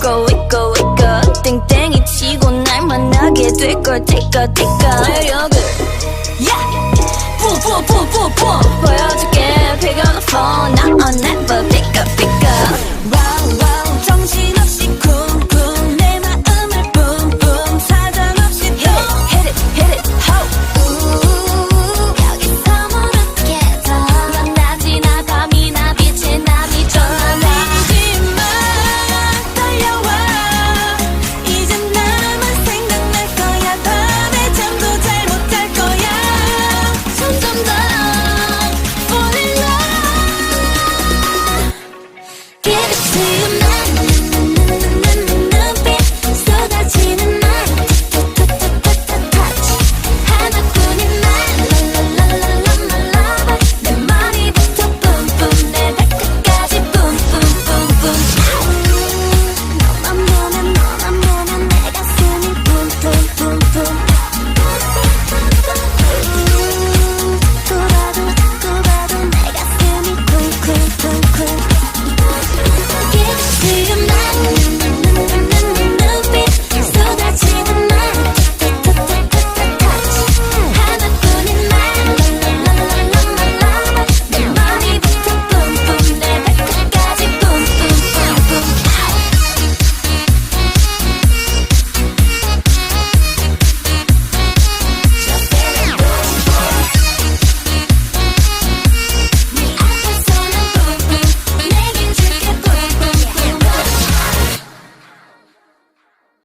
있고 있고 있고. 땡땡이 치고 날 만나게 될걸 티까 티까 매력을 야! 부부부부부. 보여줄게. Pick on the phone. 나 on that.